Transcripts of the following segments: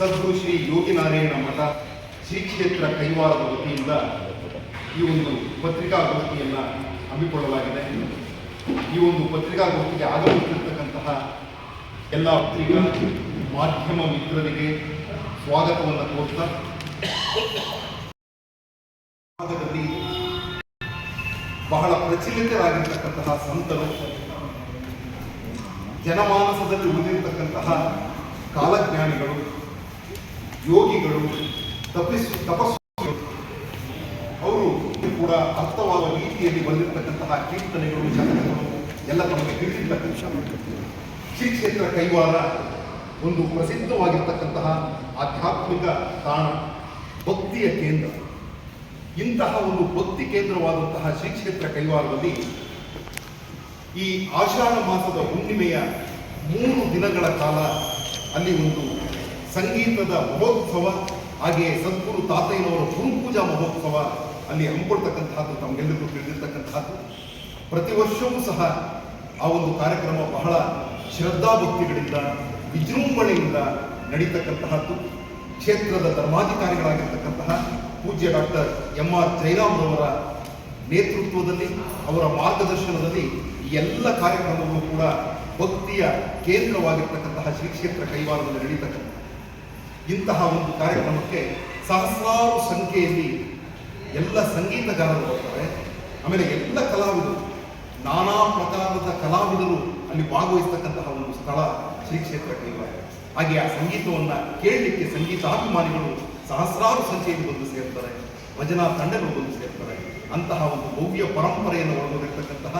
ಸದ್ಗುರು ಶ್ರೀ ಯೋಗಿನಾರಾಯಣ ಮಠ ಶ್ರೀ ಕ್ಷೇತ್ರ ಕೈವಾರದ ವತಿಯಿಂದ ಈ ಒಂದು ಪತ್ರಿಕಾಗೋಷ್ಠಿಯನ್ನು ಹಮ್ಮಿಕೊಳ್ಳಲಾಗಿದೆ. ಈ ಒಂದು ಪತ್ರಿಕಾಗೋಷ್ಠಿಗೆ ಆಗಮಿಸಿರ್ತಕ್ಕಂತಹ ಎಲ್ಲ ಪತ್ರಿಕಾ ಮಾಧ್ಯಮ ಮಿತ್ರರಿಗೆ ಸ್ವಾಗತವನ್ನು ಕೋರ್ತಾ ಬಹಳ ಪ್ರಚಲಿತರಾಗಿರ್ತಕ್ಕಂತಹ ಸಂತರು, ಜನಮಾನಸದಲ್ಲಿ ಉಳಿದಿರ್ತಕ್ಕಂತಹ ಕಾಲಜ್ಞಾನಿಗಳು ಯೋಗಿಗಳು ತಪಸ್ ತಪಸ್ಸು ಅವರು ಕೂಡ ಅರ್ಥವಾದ ರೀತಿಯಲ್ಲಿ ಬಂದಿರತಕ್ಕಂತಹ ಕೀರ್ತನೆಗಳು ಶತಕಗಳು ಎಲ್ಲ ತಮಗೆ ತಿಳಿದಿರ್ತಕ್ಕಂಥ ಶ್ರೀ ಕ್ಷೇತ್ರ ಕೈವಾರ ಒಂದು ಪ್ರಸಿದ್ಧವಾಗಿರ್ತಕ್ಕಂತಹ ಆಧ್ಯಾತ್ಮಿಕ ತಾಣ, ಭಕ್ತಿಯ ಕೇಂದ್ರ. ಇಂತಹ ಒಂದು ಭಕ್ತಿ ಕೇಂದ್ರವಾದಂತಹ ಶ್ರೀ ಕ್ಷೇತ್ರ ಕೈವಾರದಲ್ಲಿ ಈ ಆಷಾಢ ಮಾಸದ ಹುಣ್ಣಿಮೆಯ ಮೂರು ದಿನಗಳ ಕಾಲ ಅಲ್ಲಿ ಒಂದು ಸಂಗೀತದ ಮಹೋತ್ಸವ, ಹಾಗೆಯೇ ಸದ್ಗುರು ತಾತಯ್ಯನವರ ಗುರುಪೂಜಾ ಮಹೋತ್ಸವ, ಅಲ್ಲಿ ಹಮ್ಮಿಕೊಳ್ತಕ್ಕಂತಹದ್ದು ತಮಗೆಲ್ಲರಿಗೂ ತಿಳಿದಿರ್ತಕ್ಕಂತಹದ್ದು. ಪ್ರತಿ ವರ್ಷವೂ ಸಹ ಆ ಒಂದು ಕಾರ್ಯಕ್ರಮ ಬಹಳ ಶ್ರದ್ಧಾಭಕ್ತಿಗಳಿಂದ, ವಿಜೃಂಭಣೆಯಿಂದ ನಡೀತಕ್ಕಂತಹದ್ದು. ಕ್ಷೇತ್ರದ ಧರ್ಮಾಧಿಕಾರಿಗಳಾಗಿರ್ತಕ್ಕಂತಹ ಪೂಜ್ಯ ಡಾಕ್ಟರ್ ಎಂ ಆರ್ ಜೈರಾಮ್ರವರ ನೇತೃತ್ವದಲ್ಲಿ, ಅವರ ಮಾರ್ಗದರ್ಶನದಲ್ಲಿ ಎಲ್ಲ ಕಾರ್ಯಕ್ರಮಗಳು ಕೂಡ ಭಕ್ತಿಯ ಕೇಂದ್ರವಾಗಿರ್ತಕ್ಕಂತಹ ಶ್ರೀಕ್ಷೇತ್ರ ಕೈವಾರದಲ್ಲಿ ನಡೀತಕ್ಕಂಥ ಇಂತಹ ಒಂದು ಕಾರ್ಯಕ್ರಮಕ್ಕೆ ಸಹಸ್ರಾರು ಸಂಖ್ಯೆಯಲ್ಲಿ ಎಲ್ಲ ಸಂಗೀತಗಾರರು ಬರ್ತಾರೆ. ಆಮೇಲೆ ಎಲ್ಲ ಕಲಾವಿದರು, ನಾನಾ ಪ್ರಕಾರದ ಕಲಾವಿದರು ಅಲ್ಲಿ ಭಾಗವಹಿಸ್ತಕ್ಕಂತಹ ಒಂದು ಸ್ಥಳ ಶ್ರೀ ಕ್ಷೇತ್ರ ಕೈವಾರ ಹಾಗೆ ಆ ಸಂಗೀತವನ್ನು ಕೇಳಲಿಕ್ಕೆ ಸಂಗೀತಾಭಿಮಾನಿಗಳು ಸಹಸ್ರಾರು ಸಂಖ್ಯೆಯಲ್ಲಿ ಬಂದು ಸೇರ್ತಾರೆ, ಭಜನಾ ತಂಡಗಳು ಬಂದು ಸೇರ್ತಾರೆ. ಅಂತಹ ಒಂದು ಭವ್ಯ ಪರಂಪರೆಯನ್ನು ಒಳಗೊಂಡಿರ್ತಕ್ಕಂತಹ,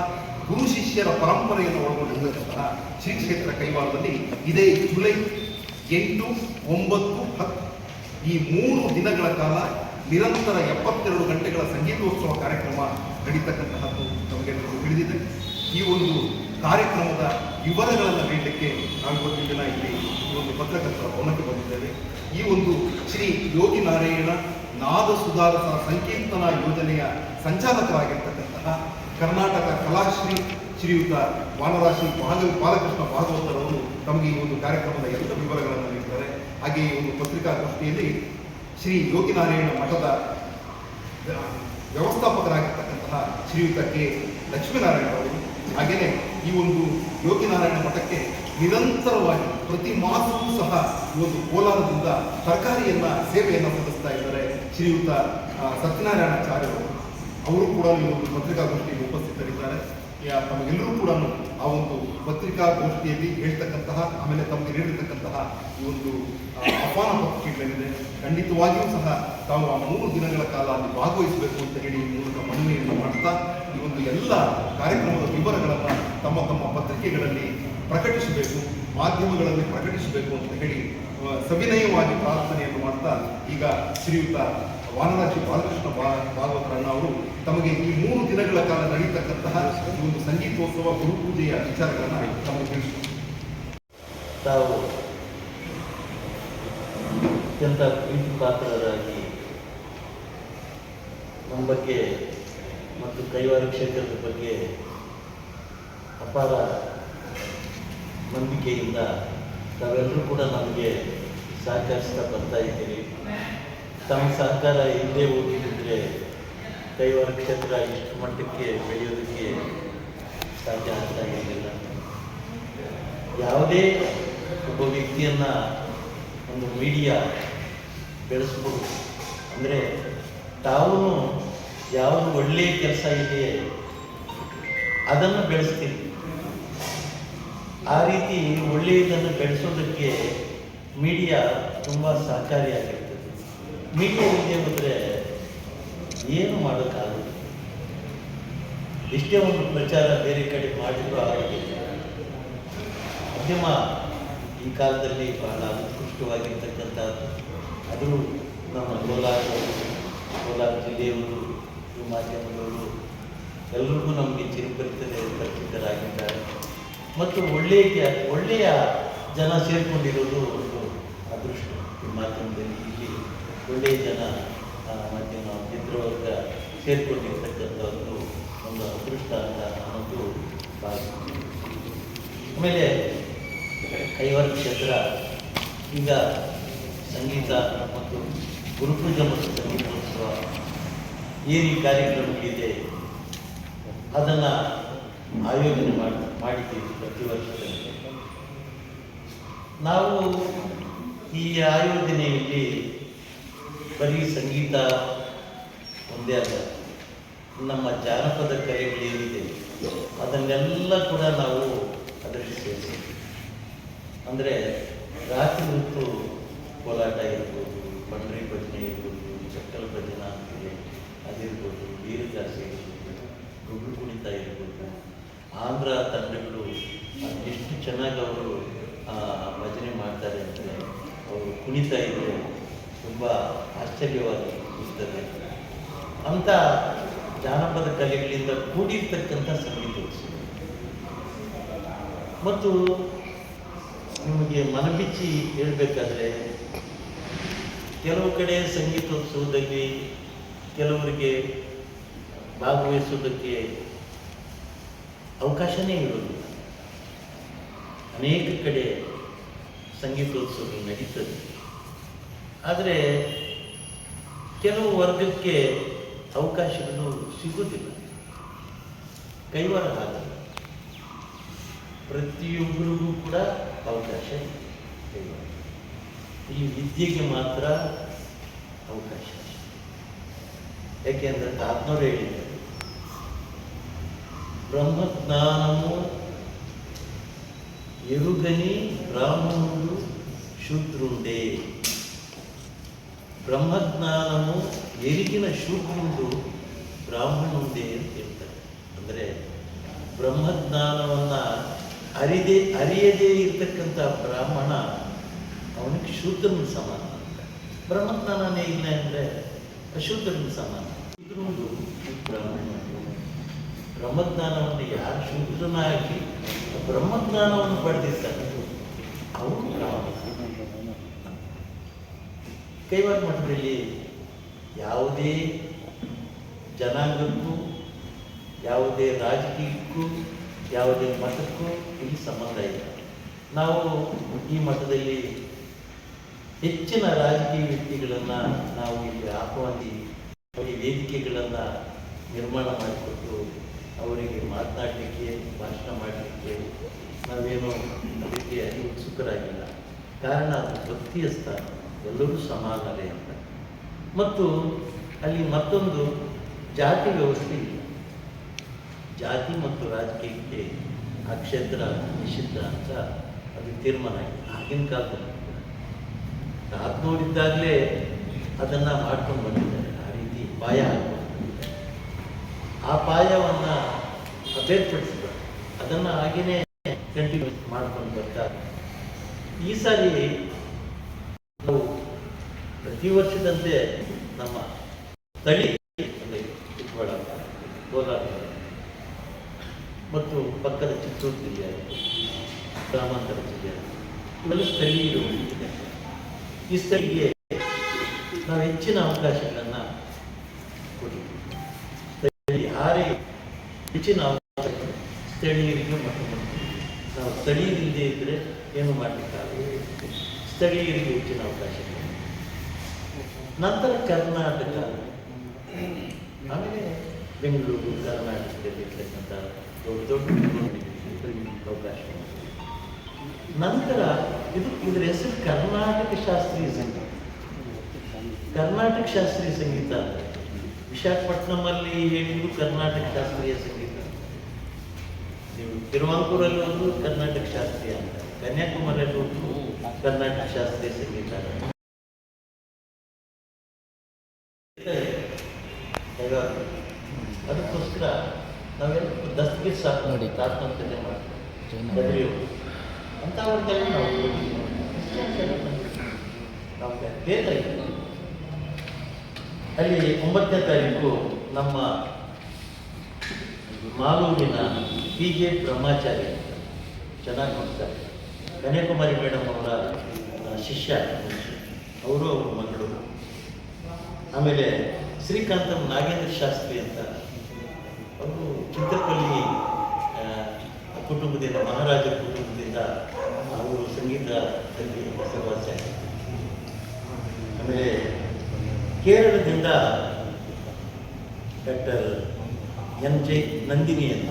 ಗುರು ಶಿಷ್ಯರ ಪರಂಪರೆಯನ್ನು ಒಳಗೊಂಡಿರ್ತಕ್ಕಂತಹ ಶ್ರೀ ಕ್ಷೇತ್ರ ಕೈವಾರದಲ್ಲಿ ಇದೇ ಜುಲೈ ಎಂಟು, ಒಂಬತ್ತು, ಹತ್ತು. ಈ ಮೂರು ದಿನಗಳ ಕಾಲ ನಿರಂತರ ಎಪ್ಪತ್ತೆರಡು ಗಂಟೆಗಳ ಸಂಗೀತೋತ್ಸವ ಕಾರ್ಯಕ್ರಮ ನಡೀತಕ್ಕಂತಹದ್ದು ನಮಗೆಲ್ಲರಿಗೂ ತಿಳಿದಿದೆ. ಈ ಒಂದು ಕಾರ್ಯಕ್ರಮದ ವಿವರಗಳನ್ನು ನೀಡಲಿಕ್ಕೆ ನಾವು ಇವತ್ತಿನ ಇಲ್ಲಿ ಈ ಒಂದು ಪತ್ರಕರ್ತರ ಭವನಕ್ಕೆ ಬಂದಿದ್ದೇವೆ. ಈ ಒಂದು ಶ್ರೀ ಯೋಗಿ ನಾರಾಯಣ ನಾದ ಸುಧಾರಕ ಸಂಕೀರ್ತನಾ ಯೋಜನೆಯ ಸಂಚಾಲಕರಾಗಿರ್ತಕ್ಕಂತಹ ಕರ್ನಾಟಕ ಕಲಾಶ್ರೀ ಶ್ರೀಯುತ ವಾನರಾಶಿ ಮಹಾದೇವ ಬಾಲಕೃಷ್ಣ ಭಾಗವತರವರು ತಮಗೆ ಈ ಒಂದು ಕಾರ್ಯಕ್ರಮದ ಎಲ್ಲ ವಿವರಗಳನ್ನು ನೀಡಿದ್ದಾರೆ. ಹಾಗೆ ಈ ಒಂದು ಪತ್ರಿಕಾಗೋಷ್ಠಿಯಲ್ಲಿ ಶ್ರೀ ಯೋಗಿನಾರಾಯಣ ಮಠದ ವ್ಯವಸ್ಥಾಪಕರಾಗಿರ್ತಕ್ಕಂತಹ ಶ್ರೀಯುತ ಕೆ. ಲಕ್ಷ್ಮೀನಾರಾಯಣ ಅವರು, ಹಾಗೆಯೇ ಈ ಒಂದು ಯೋಗಿನಾರಾಯಣ ಮಠಕ್ಕೆ ನಿರಂತರವಾಗಿ ಪ್ರತಿ ಮಾಸವೂ ಸಹ ಈ ಒಂದು ಕೋಲಾರದಿಂದ ಸರ್ಕಾರಿಯನ್ನ ಸೇವೆಯನ್ನು ಸಲ್ಲಿಸ್ತಾ ಇದ್ದಾರೆ ಶ್ರೀಯುತ ಸತ್ಯನಾರಾಯಣಾಚಾರ್ಯರು. ಅವರು ಕೂಡ ಈ ಒಂದು ಪತ್ರಿಕಾಗೋಷ್ಠಿಯಲ್ಲಿ ಉಪಸ್ಥಿತರಿದ್ದಾರೆ. ತಮಗೆಲ್ಲರೂ ಕೂಡ ಆ ಒಂದು ಪತ್ರಿಕಾಗೋಷ್ಠಿಯಲ್ಲಿ ಹೇಳ್ತಕ್ಕಂತಹ, ಆಮೇಲೆ ತಮಗೆ ನೀಡಿರ್ತಕ್ಕಂತಹ ಈ ಒಂದು ಆಹ್ವಾನ ಪತ್ರಿಕೆಗಳಿದೆ ಖಂಡಿತವಾಗಿಯೂ ಸಹ ತಾವು ಆ ಮೂರು ದಿನಗಳ ಕಾಲ ಅಲ್ಲಿ ಭಾಗವಹಿಸಬೇಕು ಅಂತ ಹೇಳಿ ಮೂಲಕ ಮನವಿಯನ್ನು ಮಾಡ್ತಾ, ಈ ಒಂದು ಎಲ್ಲ ಕಾರ್ಯಕ್ರಮದ ವಿವರಗಳನ್ನು ತಮ್ಮ ತಮ್ಮ ಪತ್ರಿಕೆಗಳಲ್ಲಿ ಪ್ರಕಟಿಸಬೇಕು, ಮಾಧ್ಯಮಗಳಲ್ಲಿ ಪ್ರಕಟಿಸಬೇಕು ಅಂತ ಹೇಳಿ ಸವಿನಯವಾಗಿ ಪ್ರಾರ್ಥನೆಯನ್ನು ಮಾಡ್ತಾ ಈಗ ಶ್ರೀಯುತ ವಾನರಾಜಿ ಬಾಲಕೃಷ್ಣ ಬಾ ಭಾಗವತರಣ್ಣ ಅವರು ತಮಗೆ ಈ ಮೂರು ದಿನಗಳ ಕಾಲ ನಡೀತಕ್ಕಂತಹ ಒಂದು ಸಂಗೀತೋತ್ಸವ ಗುರುಪೂಜೆಯ ವಿಚಾರಗಳನ್ನು ತಮಗೆ ತಿಳಿಸಿ ತಾವು ಅತ್ಯಂತ ಪ್ರೀತಿ ಪಾತ್ರರಾಗಿ ನಮ್ಮ ಬಗ್ಗೆ ಮತ್ತು ಕೈವಾರ ಕ್ಷೇತ್ರದ ಬಗ್ಗೆ ಅಪಾರ ನಂಬಿಕೆಯಿಂದ ತಾವೆಲ್ಲರೂ ಕೂಡ ನಮಗೆ ಸಹಕರಿಸ್ತಾ ಬರ್ತಾ ಇದ್ದೀರಿ. ತಮ್ಮ ಸಹಕಾರ ಹಿಂದೆ ಹೋಗಿದ್ದರೆ ಕೈವಾರ ಕ್ಷೇತ್ರ ಇಷ್ಟು ಮಟ್ಟಕ್ಕೆ ಬೆಳೆಯೋದಕ್ಕೆ ಸಾಧ್ಯ ಆಗ್ತಾ ಇರಲಿಲ್ಲ. ಯಾವುದೇ ಒಬ್ಬ ವ್ಯಕ್ತಿಯನ್ನು ಒಂದು ಮೀಡಿಯಾ ಬೆಳೆಸ್ಬೋದು. ಅಂದರೆ ತಾವೂ ಯಾವುದು ಒಳ್ಳೆಯ ಕೆಲಸ ಇದೆ, ಅದನ್ನು ಬೆಳೆಸ್ತೀವಿ ಆ ರೀತಿ ಒಳ್ಳೆಯದನ್ನು ಬೆಳೆಸೋದಕ್ಕೆ ಮೀಡಿಯಾ ತುಂಬ ಸಹಕಾರಿಯಾಗಿರ್ತದೆ ಮೀಡಿಯಾ ಇದೆ ಬಂದರೆ ಏನು ಮಾಡೋಕ್ಕಾಗುತ್ತೆ? ಎಷ್ಟೇ ಒಂದು ಪ್ರಚಾರ ಬೇರೆ ಕಡೆ ಮಾಡಿದ್ರು ಆಗೋದಿಲ್ಲ. ಮಾಧ್ಯಮ ಈ ಕಾಲದಲ್ಲಿ ಬಹಳ ಉತ್ಕೃಷ್ಟವಾಗಿರ್ತಕ್ಕಂಥದ್ದು. ಅದು ನಮ್ಮ ಕೋಲಾರ ಕೋಲಾರ ಜಿಲ್ಲೆಯವರು ಮಾಧ್ಯಮದವರು ಎಲ್ರಿಗೂ ನಮಗೆ ಚಿರಪರಿತದೆ ಪರಿಚಿತರಾಗಿದ್ದಾರೆ. ಮತ್ತು ಒಳ್ಳೆಯ ಒಳ್ಳೆಯ ಜನ ಸೇರಿಕೊಂಡಿರೋದು ಒಂದು ಅದೃಷ್ಟ ಈ ಇಲ್ಲಿ ಒಳ್ಳೆಯ ಜನ ಮತ್ತು ನಾವು ಚಿತ್ರವರ್ಗ ಸೇರ್ಕೊಂಡಿರ್ತಕ್ಕಂಥದ್ದು ಒಂದು ಅದೃಷ್ಟ ಅಂತ ಅನ್ನೋದು ಭಾವಿಸ್ತೀನಿ ಆಮೇಲೆ ಕೈವಾರ ಕ್ಷೇತ್ರ, ಈಗ ಸಂಗೀತ ಮತ್ತು ಗುರುಪೂಜ ಮತ್ತು ಸಂಗೀತೋತ್ಸವ ಏನು ಕಾರ್ಯಕ್ರಮಗಳಿದೆ. ಅದನ್ನು ಆಯೋಜನೆ ಮಾಡಿ, ಮಾಡಿದ್ದೀವಿ ಪ್ರತಿ ವರ್ಷದಲ್ಲಿ. ನಾವು ಈ ಆಯೋಜನೆಯಲ್ಲಿ ಬರೀ ಸಂಗೀತ ಒಂದೇ ಅಲ್ಲ, ನಮ್ಮ ಜಾನಪದ ಕಲೆಗಳೇನಿದೆ ಅದನ್ನೆಲ್ಲ ಕೂಡ ನಾವು ಅದರಲ್ಲಿ ಸೇರಿಸ್ತೀವಿ ಅಂದರೆ ರಾತ್ರಿ ಹೊತ್ತು ಕೋಲಾಟ ಇರ್ಬೋದು, ಬಂಡ್ರಿ ಭಜನೆ ಇರ್ಬೋದು, ಚಕ್ಕಲ ಭಜನ ಅಂತಿದೆ, ಅದಿರ್ಬೋದು ವೀರದಾಸೆ ಇರ್ಬೋದು ಗುಡ್ಡು ಕುಣಿತ ಇರ್ಬೋದು, ಆಂಧ್ರ ತಂಡಗಳು ಎಷ್ಟು ಚೆನ್ನಾಗಿ ಅವರು ಭಜನೆ ಮಾಡ್ತಾರೆ ಅಂದರೆ, ಅವರು ಕುಣಿತ ಇದ್ದರೆ ತುಂಬ ಆಶ್ಚರ್ಯವಾಗಿ ಇರ್ತದೆ. ಅಂಥ ಜಾನಪದ ಕಲೆಗಳಿಂದ ಕೂಡಿರ್ತಕ್ಕಂಥ ಸಂಗೀತೋತ್ಸವ ಮತ್ತು ನಿಮಗೆ ಮನಬಿಚ್ಚಿ ಹೇಳಬೇಕಾದ್ರೆ, ಕೆಲವು ಕಡೆ ಸಂಗೀತೋತ್ಸವದಲ್ಲಿ ಕೆಲವರಿಗೆ ಭಾಗವಹಿಸುವುದಕ್ಕೆ ಅವಕಾಶನೇ ಇರೋದಿಲ್ಲ ಅನೇಕ ಕಡೆ ಸಂಗೀತೋತ್ಸವಗಳು ನಡೀತದೆ. ಆದರೆ ಕೆಲವು ವರ್ಗಕ್ಕೆ ಅವಕಾಶಗಳು ಸಿಗುವುದಿಲ್ಲ. ಕೈವಾರ ಹಾಗೆ ಪ್ರತಿಯೊಬ್ಬರಿಗೂ ಕೂಡ ಅವಕಾಶ ಕೈವಾರ ಈ ವಿದ್ಯೆಗೆ ಮಾತ್ರ ಅವಕಾಶ ಯಾಕೆಂದ್ರೆ ಆತ್ಮರು ಹೇಳಿದ್ದಾರೆ. ಬ್ರಹ್ಮಜ್ಞಾನವು ಎರುಗನಿ ಬ್ರಾಹ್ಮಣರು ಶೂದ್ರುಂಡೇ. ಬ್ರಹ್ಮಜ್ಞಾನము ಎರಿಗಿನ ಶೂದ್ರುಂಡು ಬ್ರಾಹ್ಮಣುಂಡೆ ಅಂತ ಹೇಳ್ತಾರೆ. ಅಂದರೆ ಬ್ರಹ್ಮಜ್ಞಾನವನ್ನು ಅರಿದೇ, ಅರಿಯದೇ ಇರತಕ್ಕಂಥ ಬ್ರಾಹ್ಮಣ ಅವನಿಗೆ ಶೂದ್ರನ ಸಮಾನ ಅಂತ. ಬ್ರಹ್ಮಜ್ಞಾನನೇ ಇಲ್ಲ ಅಂದರೆ ಅಶೂದ್ರನ ಸಮಾನ. ಶೂದ್ರುಂಡು ಬ್ರಾಹ್ಮಣ. ಬ್ರಹ್ಮಜ್ಞಾನವನ್ನು ಯಾರು ಶೂದ್ರನಾಗಿ ಬ್ರಹ್ಮಜ್ಞಾನವನ್ನು ಪಡೆದಿರ್ತಾನೆ? ಅವನು ಬ್ರಾಹ್ಮಣ. ಕೈವಾರ ಮಠದಲ್ಲಿ ಯಾವುದೇ ಜನಾಂಗಕ್ಕೂ, ಯಾವುದೇ ರಾಜಕೀಯಕ್ಕೂ, ಯಾವುದೇ ಮಠಕ್ಕೂ ಇಲ್ಲಿ ಸಂಬಂಧ ಇಲ್ಲ. ನಾವು ಈ ಮಠದಲ್ಲಿ ಹೆಚ್ಚಿನ ರಾಜಕೀಯ ವ್ಯಕ್ತಿಗಳನ್ನು ನಾವು ಇಲ್ಲಿ ಆಹ್ವಾನಿ, ಅವರಿಗೆ ವೇದಿಕೆಗಳನ್ನು ನಿರ್ಮಾಣ ಮಾಡಿಕೊಟ್ಟು ಅವರಿಗೆ ಮಾತನಾಡಲಿಕ್ಕೆ, ಭಾಷಣ ಮಾಡಲಿಕ್ಕೆ ನಾವೇನು ಅದಕ್ಕೆ ಅಲ್ಲಿ ಉತ್ಸುಕರಾಗಿಲ್ಲ. ಕಾರಣ ಅದು ಭಕ್ತಿಯ ಸ್ಥಾನ. ಎಲ್ಲರೂ ಸಮಾನರೇ ಅಂತ. ಮತ್ತು ಅಲ್ಲಿ ಮತ್ತೊಂದು ಜಾತಿ ವ್ಯವಸ್ಥೆ ಇಲ್ಲ. ಜಾತಿ ಮತ್ತು ರಾಜಕೀಯಕ್ಕೆ ಆ ಕ್ಷೇತ್ರ ನಿಷಿದ್ಧ ಅಂತ ಅದು ತೀರ್ಮಾನ ಆಗಿನ ಕಾಲದಲ್ಲಿ ತಾತ್ ನೋಡಿದ್ದಾಗಲೇ ಅದನ್ನು ಮಾಡ್ಕೊಂಡು ಬಂದಿದ್ದಾರೆ. ಆ ರೀತಿ ಪಾಯ ಹಾಕೊಂಡು ಆ ಪಾಯವನ್ನು ಅಭ್ಯರ್ಥಿಸಿದ್ದಾರೆ ಅದನ್ನು ಹಾಗೇನೆ ಕಂಟಿನ್ಯೂ ಮಾಡ್ಕೊಂಡು ಬರ್ತಾರೆ ಈ ಸಾರಿ ನಾವು ಪ್ರತಿ ವರ್ಷದಂತೆ ನಮ್ಮ ತಳಿ ಚಿಕ್ಕಬಳ್ಳಾಪುರ ಕೋಲಾರ ಮತ್ತು ಪಕ್ಕದ ಚಿತ್ತೂರು ಜಿಲ್ಲೆ ಗ್ರಾಮಾಂತರ ಜಿಲ್ಲೆ ಇವೆಲ್ಲ ಸ್ಥಳೀಯರು ಈ ಸ್ಥಳೀಯ ನಾವು ಹೆಚ್ಚಿನ ಅವಕಾಶಗಳನ್ನು ಕೊಟ್ಟಿದ್ದೀವಿ. ಯಾರೇ ಹೆಚ್ಚಿನ ಅವಕಾಶಗಳು ಸ್ಥಳೀಯರಿಗೆ ಮತ್ತು ನಾವು ಸ್ಥಳೀಯರಿಲ್ಲದೆ ಇದ್ದರೆ ಏನು ಮಾಡಲಿಕ್ಕಾಗಲ್ಲ? ಸ್ಥಳೀಯರಿಗೆ ಹೆಚ್ಚಿನ ಅವಕಾಶ ನಂತರ ಕರ್ನಾಟಕ. ಆಮೇಲೆ ಬೆಂಗಳೂರು, ಕರ್ನಾಟಕದಲ್ಲಿ ಇರ್ತಕ್ಕಂಥ ದೊಡ್ಡ ದೊಡ್ಡ ಅವಕಾಶ ನಂತರ ಇದು ಇದರ ಹೆಸರು ಕರ್ನಾಟಕ ಶಾಸ್ತ್ರೀಯ ಸಂಗೀತ. ಕರ್ನಾಟಕ ಶಾಸ್ತ್ರೀಯ ಸಂಗೀತ ವಿಶಾಖಪಟ್ಟಣಮಲ್ಲಿ ಹೇಳಿದ್ರು ಕರ್ನಾಟಕ ಶಾಸ್ತ್ರೀಯ ಸಂಗೀತ. ನೀವು ತಿರುವಾಂಕೂರಲ್ಲಿ ಒಂದು ಕರ್ನಾಟಕ ಶಾಸ್ತ್ರೀಯ ಅಂತ. ಕನ್ಯಾಕುಮಾರಿಯಲ್ಲಿ ಹೋದ್ರು ಕರ್ನಾಟಕ ಶಾಸ್ತ್ರೀಯ ಸಂಗೀತ. ಅದಕ್ಕೋಸ್ಕರ ನಾವೆಲ್ಲ ದಸ್ತಗಿರ್ ಸಾಕು ನೋಡಿ ಆತ್ಮಹತ್ಯೆ ಮಾಡ್ತೀವಿ ಅಂತ ನಾವು ಹೋಗಿದ್ದೀವಿ. ನಾವು ನಮಗೆ ಅಲ್ಲಿ ಒಂಬತ್ತನೇ ತಾರೀಕು ನಮ್ಮ ಮಾಲೂರಿನ ಪಿ ಜೆ ಬ್ರಹ್ಮಾಚಾರಿ ಚೆನ್ನಾಗಿ ನೋಡ್ತಾರೆ ಕನ್ಯಾಕುಮಾರಿ ಮೇಡಮ್ ಅವರ ಶಿಷ್ಯ ಅವರು ಅವ್ರ ಮಗಳು. ಆಮೇಲೆ ಶ್ರೀಕಾಂತಂ ನಾಗೇಂದ್ರ ಶಾಸ್ತ್ರಿ ಅಂತ ಅವರು ಚಿತ್ರಪಲ್ಲಿ ಆ, ಕುಟುಂಬದಿಂದ ಮಹಾರಾಜರ ಕುಟುಂಬದಿಂದ ಅವರು ಸಂಗೀತದಲ್ಲಿ ಹೆಸರುವಾಸಿ ಆಮೇಲೆ ಕೇರಳದಿಂದ ಡಾಕ್ಟರ್ ಎಂ ಜೆ ನಂದಿನಿ ಅಂತ